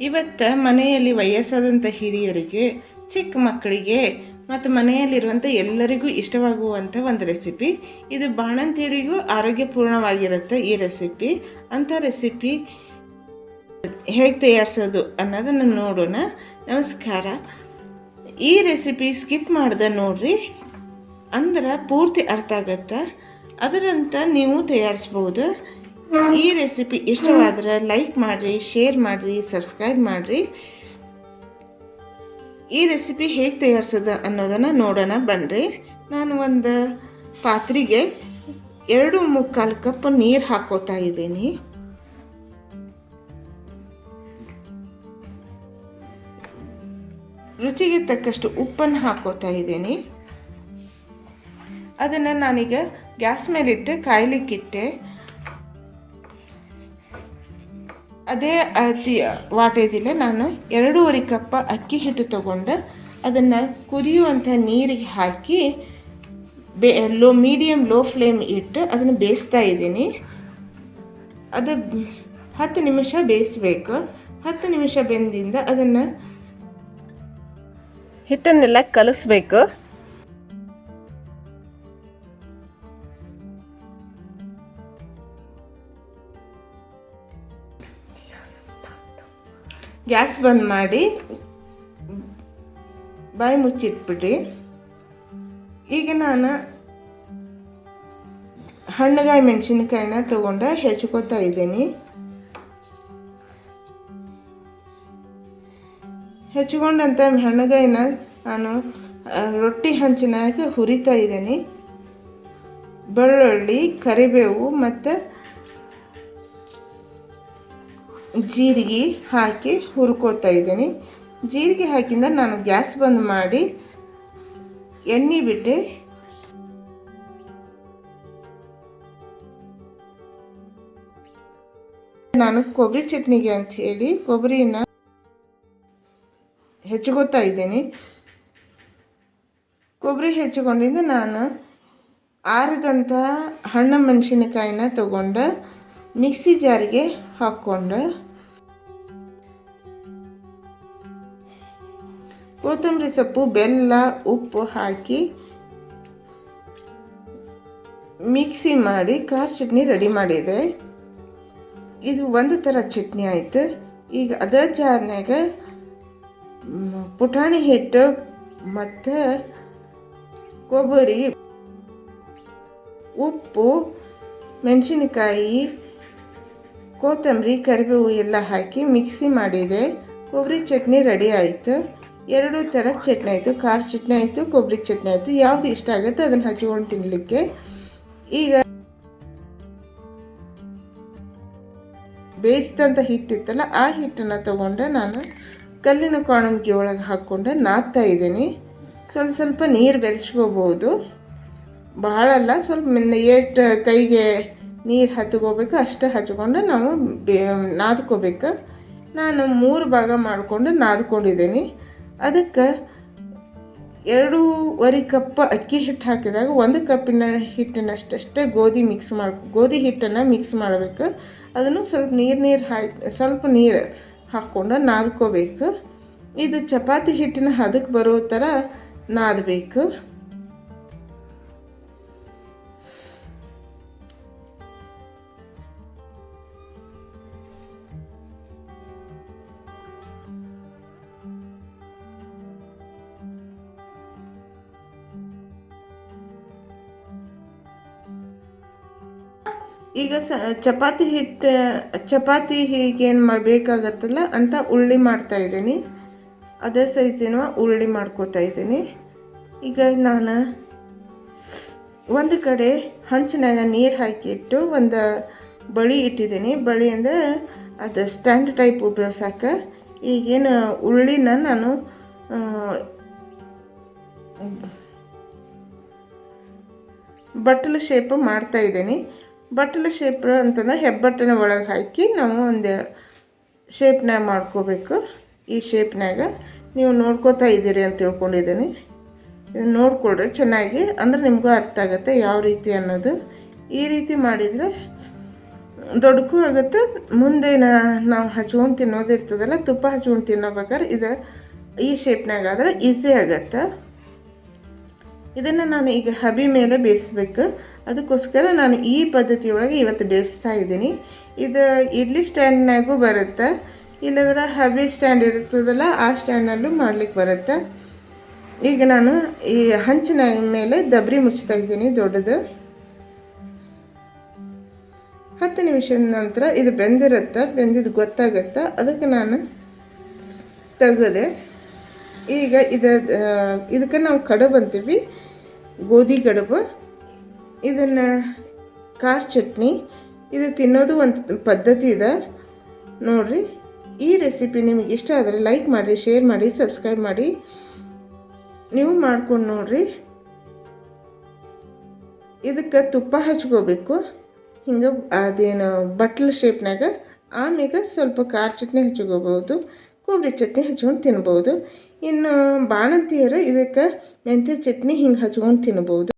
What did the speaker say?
ಇವತ್ತು ಮನೆಯಲ್ಲಿ ವಯಸ್ಸಾದಂಥ ಹಿರಿಯರಿಗೆ, ಚಿಕ್ಕ ಮಕ್ಕಳಿಗೆ ಮತ್ತು ಮನೆಯಲ್ಲಿರುವಂಥ ಎಲ್ಲರಿಗೂ ಇಷ್ಟವಾಗುವಂಥ ಒಂದು ರೆಸಿಪಿ. ಇದು ಬಾಣಂತಿಯರಿಗೂ ಆರೋಗ್ಯಪೂರ್ಣವಾಗಿರುತ್ತೆ ಈ ರೆಸಿಪಿ. ಅಂಥ ರೆಸಿಪಿ ಹೇಗೆ ತಯಾರಿಸೋದು ಅನ್ನೋದನ್ನು ನೋಡೋಣ. ನಮಸ್ಕಾರ. ಈ ರೆಸಿಪಿ ಸ್ಕಿಪ್ ಮಾಡ್ದೆ ನೋಡ್ರಿ. ಅಂದ್ರೆ ಪೂರ್ತಿ ಅರ್ಥ ಆಗತ್ತೆ? ಅದರಂತ ನೀವು ತಯಾರಿಸ್ಬೋದು. ಈ ರೆಸಿಪಿ ಇಷ್ಟವಾದರೆ ಲೈಕ್ ಮಾಡಿರಿ ಶೇರ್ ಮಾಡಿರಿ ಸಬ್ಸ್ಕ್ರೈಬ್ ಮಾಡಿರಿ. ಈ ರೆಸಿಪಿ ಹೇಗೆ ತಯಾರಿಸೋದು ಅನ್ನೋದನ್ನು ನೋಡೋಣ ಬನ್ನಿರಿ ನಾನು ಒಂದು ಪಾತ್ರೆಗೆ ಎರಡು ಮುಕ್ಕಾಲು ಕಪ್ ನೀರು ಹಾಕೋತಾ ಇದ್ದೀನಿ. ರುಚಿಗೆ ತಕ್ಕಷ್ಟು ಉಪ್ಪನ್ನು ಹಾಕೋತಾ ಇದ್ದೀನಿ. ಅದನ್ನು ನಾನೀಗ ಗ್ಯಾಸ್ ಮೇಲಿಟ್ಟು ಕಾಯ್ಲಿಕ್ಕಿಟ್ಟೆ. ಅದೇ ಅಳತಿ ವಾಟೇದಿಲ್ಲ ನಾನು ಎರಡೂವರೆ ಕಪ್ಪ ಅಕ್ಕಿ ಹಿಟ್ಟು ತಗೊಂಡು. ಅದನ್ನು ಕುದಿಯುವಂಥ ನೀರಿಗೆ ಹಾಕಿ ಬೇ, ಲೋ ಮೀಡಿಯಮ್ ಲೋ ಫ್ಲೇಮ್ ಇಟ್ಟು ಅದನ್ನು ಬೇಯಿಸ್ತಾ ಇದ್ದೀನಿ. ಅದು ಹತ್ತು ನಿಮಿಷ ಬೇಯಿಸ್ಬೇಕು. ಹತ್ತು ನಿಮಿಷ ಬೆಂದಿಂದ ಅದನ್ನು ಹಿಟ್ಟನ್ನೆಲ್ಲ ಕಲಿಸ್ಬೇಕು. ಗ್ಯಾಸ್ ಬಂದ್ ಮಾಡಿ ಬಾಯಿ ಮುಚ್ಚಿಟ್ಬಿಡಿ. ಈಗ ನಾನು ಹಣ್ಣುಗಾಯಿ ಮೆಣಸಿನ್ಕಾಯಿನ ತೊಗೊಂಡು ಹೆಚ್ಕೋತಾ ಇದ್ದೀನಿ. ಹೆಚ್ಕೊಂಡಂಥ ಹಣ್ಣುಗಾಯಿನ ನಾನು ರೊಟ್ಟಿ ಹಂಚಿನಾಗ ಹುರಿತಾ ಇದ್ದೀನಿ. ಬೆಳ್ಳುಳ್ಳಿ, ಕರಿಬೇವು ಮತ್ತು ಜೀರಿಗೆ ಹಾಕಿ ಹುರ್ಕೋತಾ ಇದ್ದೀನಿ. ಜೀರಿಗೆ ಹಾಕಿಂದ ನಾನು ಗ್ಯಾಸ್ ಬಂದ್ ಮಾಡಿ ಎಣ್ಣೆ ಬಿಟ್ಟೆ ನಾನು ಕೊಬ್ಬರಿ ಚಟ್ನಿಗೆ ಅಂತ ಹೇಳಿ ಕೊಬ್ಬರಿನ ಹೆಚ್ಚಿಗೋತಾ ಇದ್ದೀನಿ. ಕೊಬ್ಬರಿ ಹೆಚ್ಚಿಕೊಂಡಿಂದ ನಾನು ಆರಿದಂಥ ಹಣ್ಣು ಮೆಣಸಿನಕಾಯಿನ ತಗೊಂಡು ಮಿಕ್ಸಿ ಜಾರಿಗೆ ಹಾಕ್ಕೊಂಡು ಕೊತ್ತಂಬರಿ ಸೊಪ್ಪು, ಬೆಲ್ಲ, ಉಪ್ಪು ಹಾಕಿ ಮಿಕ್ಸಿ ಮಾಡಿ ಖಾರ ಚಟ್ನಿ ರೆಡಿ ಮಾಡಿದೆ. ಇದು ಒಂದು ಥರ ಚಟ್ನಿ ಆಯಿತು. ಈಗ ಅದೇ ಜಾರ್ನಾಗ ಪುಟಾಣಿ ಹಿಟ್ಟು ಮತ್ತು ಕೊಬ್ಬರಿ, ಉಪ್ಪು, ಮೆಣಸಿನಕಾಯಿ, ಕೊತ್ತಂಬರಿ, ಕರಿಬೇವು ಎಲ್ಲ ಹಾಕಿ ಮಿಕ್ಸಿ ಮಾಡಿದೆ. ಕೊಬ್ಬರಿ ಚಟ್ನಿ ರೆಡಿ ಆಯಿತು. ಎರಡು ಥರ ಚಟ್ನಿ ಆಯಿತು, ಖಾರ ಚಟ್ನಿ ಆಯಿತು, ಕೊಬ್ಬರಿ ಚಟ್ನಿ ಆಯಿತು, ಯಾವುದು ಇಷ್ಟ ಆಗುತ್ತೆ ಅದನ್ನು ಹಚ್ಕೊಂಡು ತಿನ್ನಲಿಕ್ಕೆ ಈಗ ಬೇಯಿಸಿದಂಥ ಹಿಟ್ಟಿತ್ತಲ್ಲ, ಆ ಹಿಟ್ಟನ್ನು ತಗೊಂಡು ನಾನು ಕಲ್ಲಿನ ಕಾಣಂಗಿ ಒಳಗೆ ಹಾಕ್ಕೊಂಡು ನಾದ್ತಾ ಇದ್ದೀನಿ. ಸ್ವಲ್ಪ ಸ್ವಲ್ಪ ನೀರು ಬೆರೆಸ್ಕೋಬೋದು. ಬಹಳಲ್ಲ ಸ್ವಲ್ಪ ಏಟು ಏಟ್ ಕೈಗೆ ನೀರು ಹತ್ಕೋಬೇಕು, ಅಷ್ಟೇ ಹಚ್ಕೊಂಡು ನಾವು ಬೇ ನಾದ್ಕೋಬೇಕು. ನಾನು ಮೂರು ಭಾಗ ಮಾಡಿಕೊಂಡು ನಾದ್ಕೊಂಡಿದ್ದೀನಿ. ಅದಕ್ಕೆ ಎರಡೂವರೆ ಕಪ್ ಅಕ್ಕಿ ಹಿಟ್ಟು ಹಾಕಿದಾಗ ಒಂದು ಕಪ್ಪಿನ ಹಿಟ್ಟಿನಷ್ಟಷ್ಟೇ ಗೋಧಿ ಮಿಕ್ಸ್ ಮಾಡಿ, ಗೋಧಿ ಹಿಟ್ಟನ್ನು ಮಿಕ್ಸ್ ಮಾಡಬೇಕು. ಅದನ್ನು ಸ್ವಲ್ಪ ನೀರು ನೀರು ಹಾಕಿ ಸ್ವಲ್ಪ ನೀರು ಹಾಕ್ಕೊಂಡು ನಾದ್ಕೋಬೇಕು. ಇದು ಚಪಾತಿ ಹಿಟ್ಟಿನ ಹದಕ್ಕೆ ಬರೋ ಥರ ನಾದಬೇಕು. ಈಗ ಸ, ಚಪಾತಿ ಹಿಟ್ಟು, ಚಪಾತಿ ಹೀಗೇನು ಮಾಡಬೇಕಾಗತ್ತಲ್ಲ, ಅಂತ ಉಳ್ಳಿ ಮಾಡ್ತಾ ಇದ್ದೀನಿ. ಅದೇ ಸೈಜಿನ ಉಳ್ಳಿ ಮಾಡ್ಕೋತಾ ಇದ್ದೀನಿ. ಈಗ ನಾನು ಒಂದು ಕಡೆ ಹಂಚಿನಾಗ ನೀರು ಹಾಕಿಟ್ಟು ಒಂದು ಬಳಿ ಇಟ್ಟಿದ್ದೀನಿ. ಬಳಿ ಅಂದರೆ ಅದು ಸ್ಟ್ಯಾಂಡ್ ಟೈಪ್ ಉಪಯೋಗಿಸೋಕೆ. ಈಗೇನು ಉಳ್ಳಿನ ನಾನು ಬಟ್ಟಲು ಶೇಪ್ ಮಾಡ್ತಾ ಇದ್ದೀನಿ. ಬಟ್ಟಲು ಶೇಪ್ ಅಂತಂದ್ರೆ ಹೆಬ್ಬಟ್ಟನ ಒಳಗೆ ಹಾಕಿ ನಾವು ಒಂದು ಶೇಪ್ನಾಗ ಮಾಡ್ಕೋಬೇಕು. ಈ ಶೇಪ್ನಾಗ ನೀವು ನೋಡ್ಕೋತಾ ಇದ್ದೀರಿ ಅಂತ ತಿಳ್ಕೊಂಡಿದ್ದೀನಿ. ಇದನ್ನು ನೋಡ್ಕೊಳ್ರಿ, ಚೆನ್ನಾಗಿ. ಅಂದ್ರೆ ನಿಮಗೂ ಅರ್ಥ ಆಗುತ್ತೆ ಯಾವ ರೀತಿ ಅನ್ನೋದು. ಈ ರೀತಿ ಮಾಡಿದರೆ ದೊಡ್ಡಕ್ಕೂ ಆಗುತ್ತೆ, ಮುಂದೆ ನಾವು ಹಚ್ಕೊಂಡು ತಿನ್ನೋದು ಇರ್ತದಲ್ಲ, ತುಪ್ಪ ಹಚ್ಕೊಂಡು ತಿನ್ನೋಬೇಕಾದ್ರೆ ಇದು ಈ ಶೇಪ್ನಾಗ ಆದ್ರೆ ಈಸಿ ಆಗುತ್ತೆ. ಇದನ್ನು ನಾನು ಈಗ ಹಬಿ ಮೇಲೆ ಬೇಯಿಸ್ಬೇಕು. ಅದಕ್ಕೋಸ್ಕರ ನಾನು ಈ ಪದ್ಧತಿಯೊಳಗೆ ಇವತ್ತು ಬೇಯಿಸ್ತಾ ಇದ್ದೀನಿ. ಇದು ಇಡ್ಲಿ ಸ್ಟ್ಯಾಂಡ್ನಾಗೂ ಬರುತ್ತೆ. ಇಲ್ಲದ್ರೆ ಹಬಿ ಸ್ಟ್ಯಾಂಡ್ ಇರ್ತದಲ್ಲ, ಆ ಸ್ಟ್ಯಾಂಡ್ನಲ್ಲೂ ಮಾಡ್ಲಿಕ್ಕೆ ಬರುತ್ತೆ. ಈಗ ನಾನು ಈ ಹಂಚಿನ ಮೇಲೆ ದಬ್ರಿ ಮುಚ್ಚುತ್ತಾ ಇದ್ದೀನಿ ದೊಡ್ಡದು. ಹತ್ತು ನಿಮಿಷದ ನಂತರ ಇದು ಬೆಂದಿರುತ್ತೆ, ಬೆಂದಿದ್ದು ಗೊತ್ತಾಗುತ್ತೆ. ಅದಕ್ಕೆ ನಾನು ತೆಗೆದೆ. ಈಗ ಇದು ಇದಕ್ಕೆ ನಾವು ಕಡುಬು ಅಂತೀವಿ ಗೋಧಿ ಕಡುಬು. ಇದನ್ನು ಖಾರ ಚಟ್ನಿ, ಇದು ತಿನ್ನೋದು ಒಂದು ಪದ್ಧತಿ ಇದೆ. ನೋಡಿರಿ, ಈ ರೆಸಿಪಿ ನಿಮಗೆ ಇಷ್ಟ ಆದರೆ ಲೈಕ್ ಮಾಡಿ ಶೇರ್ ಮಾಡಿ ಸಬ್ಸ್ಕ್ರೈಬ್ ಮಾಡಿ. ನೀವು ಮಾಡ್ಕೊಂಡು ನೋಡಿರಿ. ಇದಕ್ಕೆ ತುಪ್ಪ ಹಚ್ಕೋಬೇಕು. ಹಿಂಗೆ ಅದೇನು ಬಟ್ಲ ಶೇಪ್ನಾಗ ಆಮ್ಯಾಗ ಸ್ವಲ್ಪ ಖಾರ ಚಟ್ನಿ ಹಚ್ಕೋಬೋದು ಕೊಬ್ಬರಿ ಚಟ್ನಿ ಹಚ್ಕೊಂಡು ತಿನ್ಬೋದು. ಇನ್ನು ಬಾಣಂತಿಯರು ಇದಕ್ಕೆ ಮೆಂತ್ಯ ಚಟ್ನಿ ಹಿಂಗೆ ಹಚ್ಕೊಂಡು ತಿನ್ಬೋದು.